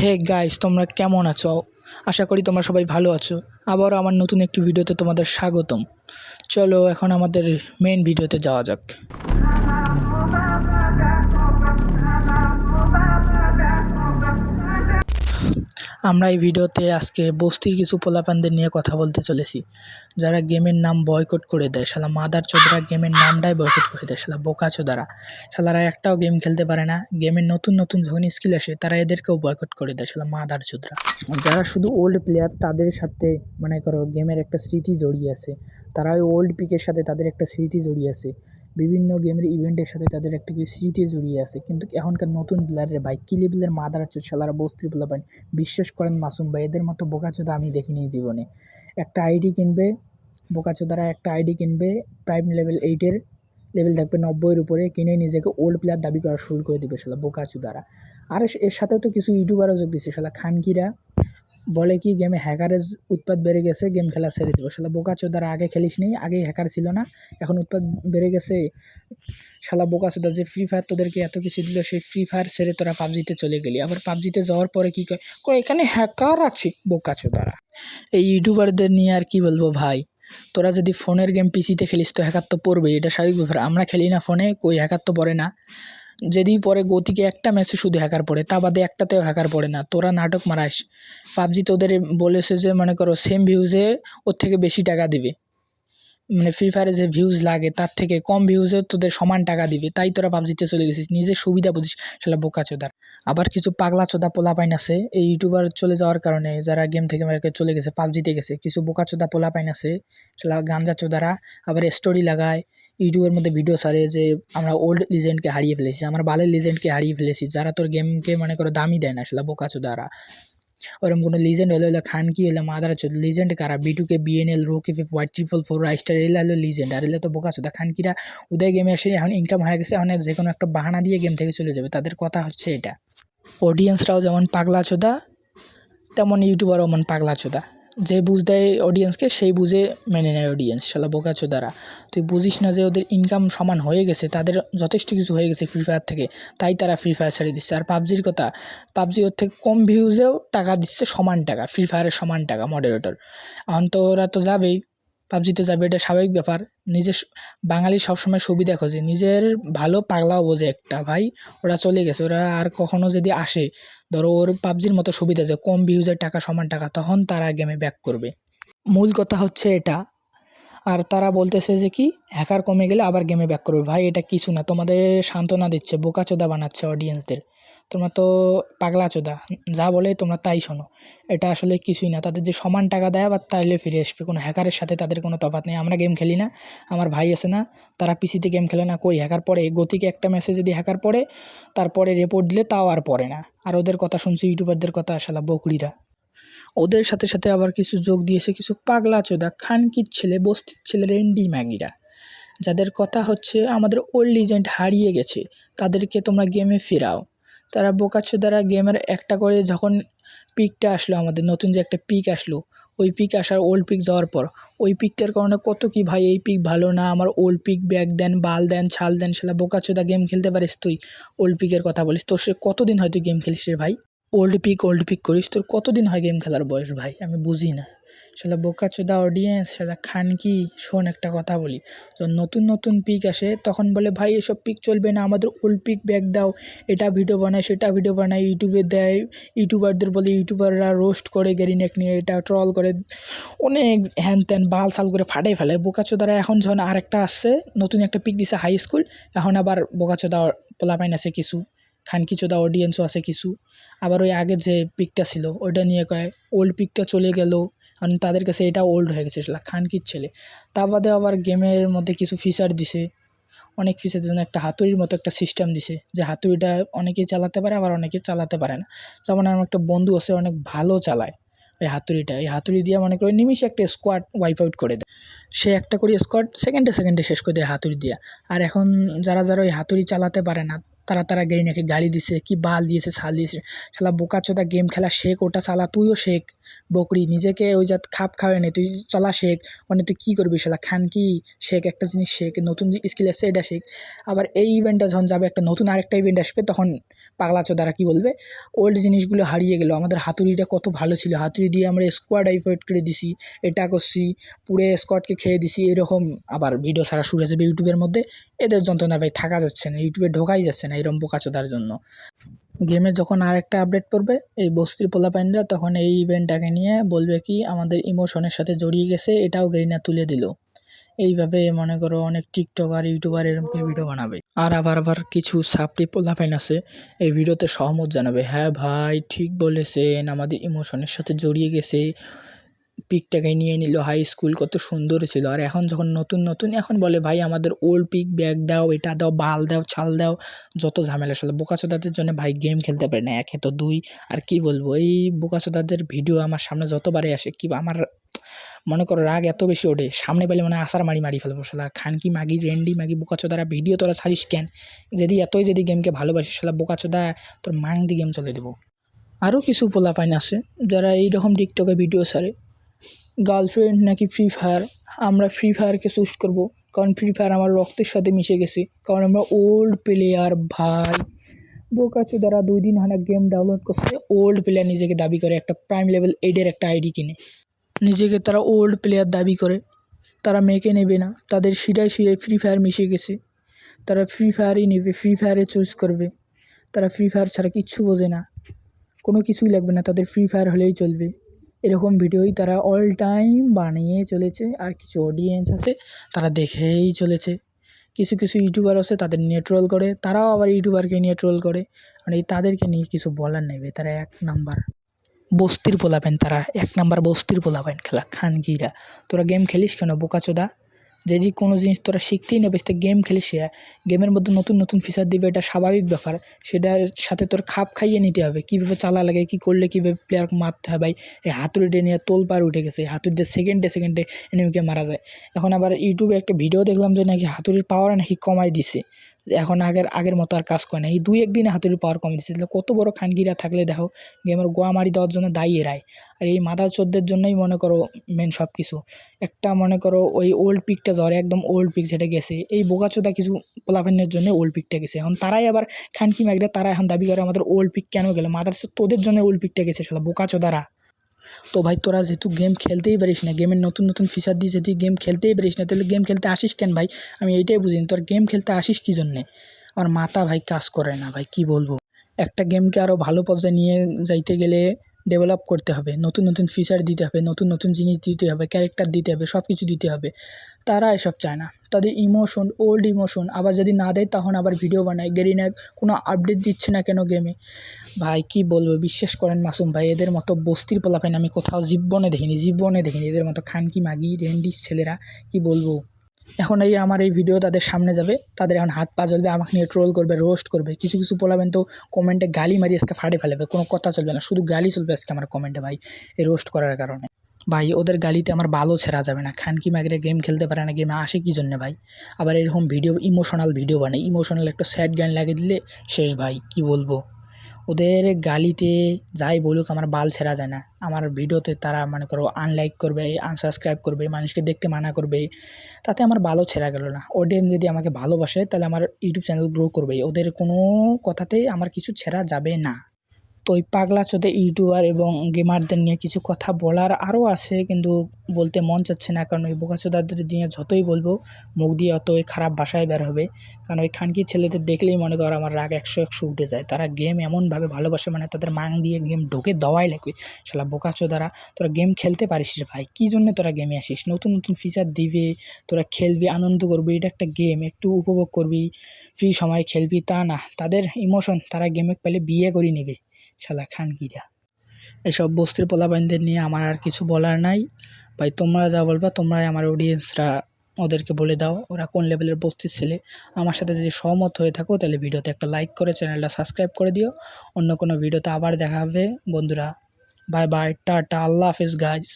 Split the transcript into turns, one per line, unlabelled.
Hey guys তোমরা কেমন আছো? আশা করি তোমরা সবাই ভালো আছো। আবারও আমার নতুন একটি ভিডিওতে তোমাদের স্বাগতম। চলো এখন আমাদের মেন ভিডিওতে যাওয়া যাক। আমরা এই ভিডিওতে আজকে বস্তির কিছু পোলাপানদের নিয়ে কথা বলতে চলেছি। যারা গেমের নাম বয়কট করে দেয়, শালা মাদার চোদরা গেমের নামটাই বয়কট করে দেয়, শালা বোকা চোদারা। শালারা একটাও গেম খেলতে পারে না, গেমের নতুন নতুন যখন স্কিল আসে, তারা এদেরকেও বয়কট করে দেয়, শালা মাদার চোদরা। যারা শুধু ওল্ড প্লেয়ার তাদের সাথে, মনে করো, গেমের একটা স্মৃতি জড়িয়ে আছে। তারা ওই ওল্ড পিকের সাথে তাদের একটা স্মৃতি জড়িয়ে আছে। বিভিন্ন গেমের ইভেন্টের সাথে তাদের একটা স্মৃতি জড়িয়ে আছে। কিন্তু এখনকার নতুন প্লেয়ারের ভাই কি লেভেলের মাদার চোদ শালারা বস্তির পোলাপান বিশ্বাস করেন মাসুম ভাই, এদের মতো বোকাচোদা আমি দেখিনি জীবনে। একটা আইডি কিনবে, বোকাচোদারা একটা আইডি কিনবে প্রাইম লেভেল এইটের লেভেল থাকবে নব্বইয়ের উপরে, কিনে নিজেকে ওল্ড প্লেয়ার দাবি করা শুরু করে দেবে শালা বোকাচোদারা। আর এর সাথেও তো কিছু ইউটিউবারও যোগ দিচ্ছে শালা খানকিরা বলে কি গেমে হ্যাকারের উৎপাত বেড়ে গেছে গেম খেলা ছেড়ে দেবো। শালা বোকাচোদারা আগে খেলিস নি, আগেই হ্যাকার ছিল না, এখন উৎপাত বেড়ে গেছে। শালা বোকাচোদা যে ফ্রি ফায়ার তোদেরকে এত কিছু দিল, সেই ফ্রি ফায়ার ছেড়ে তোরা পাবজিতে চলে গেলি। আবার পাবজিতে যাওয়ার পরে কী কয় এখানে হ্যাকার আছে বোকাচোদারা এই ইউটিউবারদের নিয়ে আর কি বলব ভাই? তোরা যদি ফোনের গেম পিসিতে খেলিস তো হ্যাকার তো পড়বেই, এটা স্বাভাবিক ব্যাপার। আমরা খেলি না ফোনে, কই হ্যাকার তো পড়ে না। যদি পরে গতিকে একটা ম্যাচে শুধু হ্যাকার পড়ে, তা বাদে একটাতেও হ্যাকার পড়ে না। তোরা নাটক মারাস পাবজি তোদের বলেছে যে, মনে করো সেম ভিউজে ওর থেকে বেশি টাকা দিবে। মানে ফ্রি ফায়ারে যে ভিউজ লাগে, তার থেকে কম ভিউজে তোদের সমান টাকা দিবে। তাই তোরা পাবজিতে চলে গেছিস। নিজের সুবিধা বুঝিস সেটা বোকা চোদার আবার কিছু পাগলা চোদা পোলাপাইন আছে, এই ইউটিউবার চলে যাওয়ার কারণে যারা গেম থেকে মার্কে চলে গেছে, পাবজিতে গেছে, কিছু বোকা চোদা পোলাপাইন আছে সেটা গাঞ্জা চোদারা আবার স্টোরি লাগায় ইউটিউবের মধ্যে ভিডিও সারে যে আমরা ওল্ড লিজেন্ডকে হারিয়ে ফেলেছি, আমরা বালের লিজেন্ডকে হারিয়ে ফেলেছি, যারা তোর গেমকে মনে করো দামি দেয় না সেটা বোকা চোদারা। ওরকম কোনো লিজেন্ড হলে হলো খান কি হলে মাদার হচ্ছে লিজেন্ড কারা বিটুকে বিএনএল রোকে হোয়াইট ট্রিপল ফোর রাইস্টার এলা হলো লিজেন্ড আর এলে তো বোকা চোদা খানকিরা উদয় গেমে এসে এখন ইনকাম হয়ে গেছে এখন যে কোনো একটা বাহানা দিয়ে গেম থেকে চলে যাবে তাদের কথা হচ্ছে এটা অডিয়েন্সরাও যেমন পাগলা চোদা তেমন ইউটিউবারও মন পাগলা চোদা যে বুঝ দেয় অডিয়েন্সকে সেই বুঝে মেনে নেয় অডিয়েন্স শালা বোকা দ্বারা তুই বুঝিস না যে ওদের ইনকাম সমান হয়ে গেছে? তাদের যথেষ্ট কিছু হয়ে গেছে ফ্রি ফায়ার থেকে। তাই তারা ফ্রি ফায়ার ছেড়ে দিচ্ছে। আর পাবজির কথা, পাবজি ওর থেকে কম ভিউজেও টাকা দিচ্ছে সমান টাকা ফ্রি ফায়ারের সমান টাকা মডারেটর এখন তো ওরা তো যাবেই। পাবজিতে যাবে, এটা স্বাভাবিক ব্যাপার। নিজের বাঙালি সবসময় সুবিধা খোঁজে। নিজের ভালো পাগলাও বোঝে একটা, ভাই। ওরা চলে গেছে, ওরা আর কখনো যদি আসে, ধরো ওর পাবজির মতো সুবিধা যে কম ভিউজের টাকা, সমান টাকা, তখন তারা গেমে ব্যাক করবে। মূল কথা হচ্ছে এটা। আর তারা বলতেছে যে কি হ্যাকার কমে গেলে আবার গেমে ব্যাক করবে। ভাই, এটা কিছু না, তোমাদের সান্ত্বনা দিচ্ছে, বোকাচোদা বানাচ্ছে অডিয়েন্সদের তোমরা তো পাগলা চোদা। যা বলে তোমরা তাই শোনো। এটা আসলে কিছুই না। তাদের যে সমান টাকা দেয় আবার তাইলে ফিরে আসবে। কোনো হ্যাকারের সাথে তাদের কোনো তফাৎ নেই। আমরা গেম খেলি না। আমার ভাই আছে না, তারা পিসিতে গেম খেলে না। কই হ্যাকার পড়ে? গতিকে একটা মেসেজ যদি হ্যাকার পড়ে, তারপরে রিপোর্ট দিলে তাও আর পড়ে না। আর ওদের কথা শুনছি ইউটিউবারদের কথা, শালা বকরিরা ওদের সাথে সাথে আবার কিছু যোগ দিয়েছে কিছু পাগলা চোদা, খানকির ছেলে, বস্তির ছেলে, রেন্ডি ম্যাগিরা। যাদের কথা হচ্ছে আমাদের ওল্ড লিজেন্ড হারিয়ে গেছে। তাদেরকে তোমরা গেমে ফেরাও। তারা বোকাচোদারা গেমের একটা করে যখন পিকটা আসলো আমাদের, নতুন যে একটা পিক আসলো, ওই পিক আসার ওল্ড পিক যাওয়ার পর, ওই পিকটার কারণে কত কি ভাই, এই পিক ভালো না, আমার ওল্ড পিক ব্যাগ দেন, বাল দেন, ছাল দেন সেটা বোকাচোদা গেম খেলতে পারিস তুই ওল্ড পিকের কথা বলিস তোর সে কতদিন হয়তো গেম খেলিস রে ভাই? ওল্ড পিক ওল্ড পিক করিস। তোর কতদিন হয় গেম খেলার বয়স ভাই? আমি বুঝি না। সেটা বোকাচোদা অডিয়েন্স সেটা খান কি শোন একটা কথা বলি। যখন নতুন নতুন পিক আসে, তখন বলে, ভাই, এসব পিক চলবে না। আমাদের ওল্ড পিক ব্যাগ দাও। এটা ভিডিও বানায়, সেটা ভিডিও বানায়। ইউটিউবে দেয়। ইউটিউবারদের বলে ইউটিউবাররা রোস্ট করে গেরিনেক নিয়ে এটা ট্রল করে। অনেক হ্যান ত্যান, বাল সাল করে ফাটাই ফেলে। বোকা বোকাচোদারা এখন যখন আরেকটা আসছে, নতুন একটা পিক দিছে হাই স্কুল এখন আবার বোকাচোদা পোলাপাইন আছে কিছু। খানকিচোদা অডিয়েন্সও আছে কিছু। আবার ওই আগে যে পিকটা ছিল, ওইটা নিয়ে কয় ওল্ড পিকটা চলে গেল, কারণ তাদের কাছে এটা ওল্ড হয়ে গেছে খানকির ছেলে। তা বাদে আবার গেমের মধ্যে কিছু ফিচার দিছে। অনেক ফিচার জন্য একটা হাতুড়ির মতো একটা সিস্টেম দিছে, যে হাতুড়িটা অনেকেই চালাতে পারে, আবার অনেকে চালাতে পারে না। যেমন আমার একটা বন্ধু আছে, অনেক ভালো চালায় ওই হাতুড়িটা। এই হাতুড়ি দিয়ে মনে করে নিমিশে একটা স্কোয়াড ওয়াইপ আউট করে দেয়। সে একটা করে স্কোয়াড সেকেন্ডে সেকেন্ডে শেষ করে দেয় হাতুড়ি দিয়ে। আর এখন যারা যারা ওই হাতুড়ি চালাতে পারে না তারা তারা গেরিনাকে গালি দিছে, কি বাল দিয়েছে, ছাল দিয়েছে। শালা বোকাচোদা গেম খেলা শেখ ওটা চালা তুইও শেখ, বকরি। নিজেকে ওই যা খাপ খাওয়াই নে, তুই চলা শেখ। মানে তুই কী করবি শালা? খান কি? শেখ একটা জিনিস শেখ, নতুন স্কিল আসছে এটা শেখ। আবার এই ইভেন্টটা যখন যাবে, একটা নতুন আরেকটা ইভেন্ট আসবে, তখন পাগলা চোদারা কী বলবে? ওল্ড জিনিসগুলো হারিয়ে গেলো। আমাদের হাতুড়িটা কত ভালো ছিল। হাতুড়ি দিয়ে আমরা স্কোয়াড আইফোয়েট করে দিছি, এটা করছি পুরে স্কোয়াডকে খেয়ে দিছি, এরকম। আবার ভিডিও ছাড়া শুরু হয়ে যাবে ইউটিউবের মধ্যে। এদের যন্ত্রণা ভাই থাকা যাচ্ছে না ইউটিউবে ঢোকাই যাচ্ছে না। এরকম বোকাচোদার জন্য। গেমে যখন আরেকটা আপডেট পড়বে, এই বস্তির পোলাপাইনরা তখন এই ইভেন্টটাকে নিয়ে বলবে কি, আমাদের ইমোশনের সাথে জড়িয়ে গেছে, এটাও গেরিনা তুলে দিল। এইভাবে মনে করো অনেক টিকটক আর ইউটিউবার এরকম ভিডিও বানাবে। আর আবার আবার কিছু সাপটি পোলাপাইন আছে, এই ভিডিওতে সহমত জানাবে হ্যাঁ ভাই, ঠিক বলেছেন, আমাদের ইমোশনের সাথে জড়িয়ে গেছে। পিকটাকে নিয়ে নিল। হাই স্কুল কত সুন্দর ছিল। আর এখন যখন নতুন নতুন, এখন বলে, ভাই, আমাদের ওল্ড পিক ব্যাগ দাও, এটা দাও, বাল দাও, ছাল দাও। যত ঝামেলা সালে বোকাচোদাদের জন্য ভাই গেম খেলতে পারে না। এক তো দুই, আর কি বলব? এই বোকাচোদাদের ভিডিও আমার সামনে যতবারে আসে, কি আমার, মনে করো, রাগ এত বেশি ওঠে, সামনে পেলে মানে আসার মারি মারি ফেলব শালা। খানকি মাগি রেন্ডি মাগি বোকাচোদারা ভিডিও তোরা ছাড়িস কেন? যদি এতই যদি গেমকে ভালোবাসিস শালা বোকাচোদা তোর মাং দি গেম চলে দেবো। আরও কিছু পোলাপাইন আছে, যারা এইরকম টিকটকে ভিডিও ছাড়ে। গার্লফ্রেন্ড নাকি ফ্রি ফায়ার আমরা ফ্রি ফায়ারকে চুজ করব। কারণ ফ্রি ফায়ার আমার রক্তের সাথে মিশে গেছে। কারণ আমরা ওল্ড প্লেয়ার ভাই। বোকাচু দ্বারা দুই দিন হানা গেম ডাউনলোড করছে ওল্ড প্লেয়ার নিজেকে দাবি করে, একটা প্রাইম লেভেল এইডের একটা আইডি কিনে। নিজেকে তারা ওল্ড প্লেয়ার দাবি করে। তারা মেয়েকে নেবে না। তাদের শিরায় শিরায় ফ্রি ফায়ার মিশে গেছে। তারা ফ্রি ফায়ারই নেবে ফ্রি ফায়ারে চুজ করবে। তারা ফ্রি ফায়ার ছাড়া কিচ্ছু বোঝে না। কোনো কিছুই লাগবে না, তাদের ফ্রি ফায়ার হলেই চলবে। এরকম ভিডিওই তারা অল টাইম বানিয়ে চলেছে। আর কিছু অডিয়েন্স আছে, তারা দেখেই চলেছে। কিছু কিছু ইউটিউবার আছে, তাদের নিয়ে ট্রোল করে। তারাও আবার ইউটিউবারকে নিয়ে ট্রোল করে। মানে তাদেরকে নিয়ে কিছু বলার নেবে তারা এক নাম্বার বস্তির পোলাবেন তারা। এক নাম্বার বস্তির পোলাবেন খেলা, খানগিরা। তোরা গেম খেলিস কেন বোকাচোদা? যদি কোনো জিনিস তোরা শিখতেই নেবে তো গেম খেলিস গেমের মধ্যে নতুন নতুন ফিচার দিবে, এটা স্বাভাবিক ব্যাপার। সেটার সাথে তোর খাপ খাইয়ে নিতে হবে, কীভাবে চালা লাগে, কী করলে, কীভাবে প্লেয়ার মারতে হয়। ভাই, এই হাতুড়িটা নিয়ে তোল পার উঠে গেছে হাতুড়িতে সেকেন্ডে সেকেন্ডে এনিমিকে মারা যায়। এখন আবার ইউটিউবে একটা ভিডিও দেখলাম যে নাকি হাতুড়ির পাওয়ার নাকি কমাই দিছে। যে এখন আগের আগের মতো আর কাজ করে না। এই দুই একদিনে হাতুড়ির পাওয়ার কমে দিচ্ছে তাহলে কত বড় খানগিরা থাকলে দেখো গেমের গোয়া মারি দেওয়ার জন্য দায়ী এরাই। আর এই মাদা চোদ্দের জন্যই মনে করো মেন সব কিছু একটা মনে করো ওই ওল্ড পিকটা জ্বরে একদম ওল্ড পিক যেটা গেছে, এই বোকাচোদা কিছু পোলাফেনের জন্য ওল্ড পিকটা গেছে। এখন তারাই আবার খানকি ম্যাগরে তারা এখন দাবি করে আমাদের ওল্ড পিক কেন গেলো? মাদার তোদের জন্য ওল্ড পিকটা গেছে শালা, বোকাচোদারা। তো ভাই, তোরা যেহেতু গেম খেলতেই পারিস না গেমের নতুন নতুন ফিচার দিয়ে যদি গেম খেলতেই পারিস না, তাহলে গেম খেলতে আসিস কেন ভাই? আমি এইটাই বুঝিনি, তোর গেম খেলতে আসিস কী জন্যে? আমার মাথা ভাই কাজ করে না ভাই, কি বলব? একটা গেমকে আরও ভালো পর্যায়ে নিয়ে যাইতে গেলে ডেভেলপ করতে হবে, নতুন নতুন ফিচার দিতে হবে, নতুন নতুন জিনিস দিতে হবে ক্যারেক্টার দিতে হবে সব কিছু দিতে হবে। তারা এসব চায় না। তাদের ইমোশন ওল্ড ইমোশন আবার যদি না দেয় তখন আবার ভিডিও বানায়। গেরিনা কোনো আপডেট দিচ্ছে না কেন গেমে ভাই, কি বলব, বিশ্বাস করেন মাসুম ভাই, এদের মতো বস্তির পোলাপাইন আমি কোথাও জীবনে দেখিনি জীবনে দেখিনি। এদের মতো খানকি, মাগি, রেন্ডিস ছেলেরা, কি বলব? এখন এই আমার এই ভিডিও তাদের সামনে যাবে, তাদের এখন হাত পা চলবে আমাকে নিয়ে ট্রোল করবে রোস্ট করবে, কিছু কিছু পোলাবেন তো কমেন্টে গালি মারি আজকে ফাটে ফেলবে, কোনো কথা চলবে না, শুধু গালি চলবে আজকে আমার কমেন্টে ভাই, এই রোস্ট করার কারণে। ভাই, ওদের গালিতে আমার ভালো ছেড়া যাবে না খানকি মাগরে গেম খেলতে পারে না গেমে আসে কী জন্যে ভাই? আবার এরকম ভিডিও ইমোশনাল ভিডিও বানায় ইমোশনাল একটা স্যাড গান লাগিয়ে দিলে শেষ ভাই, কি বলব? ওদের গালিতে যাই বলুক, আমার বাল ছেড়া যায় না। আমার ভিডিওতে তারা মনে করো আনলাইক করবে আনসাবস্ক্রাইব করবে, মানুষকে দেখতে মানা করবে, তাতে আমার ভালো ছেড়া গেল না। অডিয়েন্স যদি আমাকে ভালোবাসে, তাহলে আমার ইউটিউব চ্যানেল গ্রো করবে ওদের কোনো কথাতেই আমার কিছু ছেড়া যাবে না। তো ওই পাগলা চোদে ইউটিউবার এবং গেমারদের নিয়ে কিছু কথা বলার আরও আছে, কিন্তু বলতে মন চাচ্ছে না, কারণ ওই বোকাচোদাদের নিয়ে যতই বলব, মুখ দিয়ে অত ওই খারাপ ভাষায় বের হবে। কারণ ওই খানকি ছেলেদের দেখলেই মনে কর আমার রাগ একশো একশো উঠে যায়। তারা গেম এমনভাবে ভালোবাসে মানে তাদের মাং দিয়ে গেম ঢোকে, দেওয়াই লাগবে শালা বোকাচোদারা, তোরা গেম খেলতে পারিস ভাই, কী জন্য তোরা গেমে আসিস? নতুন নতুন ফিচার দিবে, তোরা খেলবি, আনন্দ করবি, এটা একটা গেম একটু উপভোগ করবি ফ্রি সময় খেলবি, তা না। তাদের ইমোশন তারা গেমে পেলে বিয়ে করে নেবে, শালা খানকিরা। এসব বস্তির পোলাপাইনদের নিয়ে আমার আর কিছু বলার নাই। ভাই, তোমরা যা বলবা, তোমরাই আমার অডিয়েন্সরা ওদেরকে বলে দাও, ওরা কোন লেভেলের বস্তির ছেলে। আমার সাথে যদি সহমত হয়ে থাকো, তাহলে ভিডিওতে একটা লাইক করে চ্যানেলটা সাবস্ক্রাইব করে দিও। অন্য কোনো ভিডিওতে আবার দেখা হবে। বন্ধুরা বাই বাই টাটা, আল্লাহ হাফিজ গাইজ